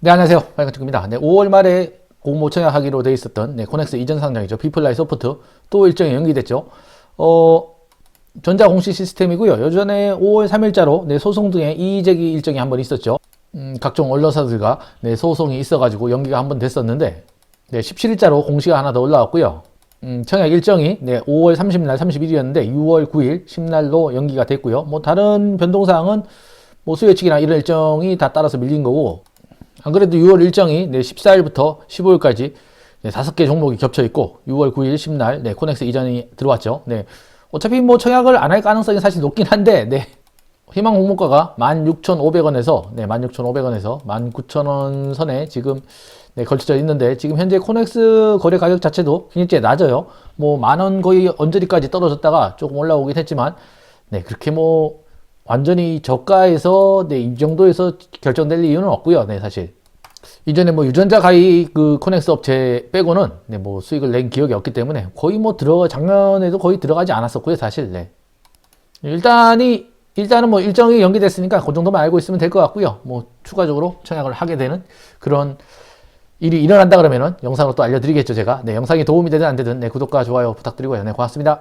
네, 안녕하세요. 빨간축입니다. 네, 5월 말에 공모 청약하기로 돼 있었던 네, 코넥스 이전 상장이죠. 비플라이 소프트 또 일정이 연기됐죠. 어, 전자 공시 시스템이고요. 예전에 5월 3일자로 네, 소송 등의 이의제기 일정이 한 번 있었죠. 음, 각종 언론사들과 네, 소송이 있어가지고 연기가 한 번 됐었는데 네, 17일자로 공시가 하나 더 올라왔고요. 음, 청약 일정이 네, 5월 30일, 31일이었는데 6월 9일 10날로 연기가 됐고요. 뭐 다른 변동사항은 뭐 수요측이나 이런 일정이 다 따라서 밀린 거고 안 그래도 6월 일정이 네, 14일부터 15일까지 네, 5개 종목이 겹쳐 있고 6월 9일 10날 네, 코넥스 이전이 들어왔죠. 네. 어차피 뭐 청약을 안 할 가능성이 사실 높긴 한데 네. 희망 공모가가 16,500원에서 네, 16,500원에서 19,000원 선에 지금 네, 걸쳐져 있는데 지금 현재 코넥스 거래 가격 자체도 굉장히 낮아요. 뭐 만 원 거의 언저리까지 떨어졌다가 조금 올라오긴 했지만 네, 그렇게 뭐 완전히 저가에서 네, 이 정도에서 결정될 이유는 없고요. 네, 사실. 이전에 뭐 유전자 가입 그 코넥스 업체 빼고는 네, 뭐 수익을 낸 기억이 없기 때문에 거의 뭐 들어가 작년에도 거의 들어가지 않았었고요, 사실. 네. 일단이 일단은 뭐 일정이 연기됐으니까 그 정도만 알고 있으면 될 것 같고요. 뭐 추가적으로 청약을 하게 되는 그런 일이 일어난다 그러면은 영상으로 또 알려드리겠죠, 제가. 네, 영상이 도움이 되든 안 되든 네, 구독과 좋아요 부탁드리고요. 네, 고맙습니다.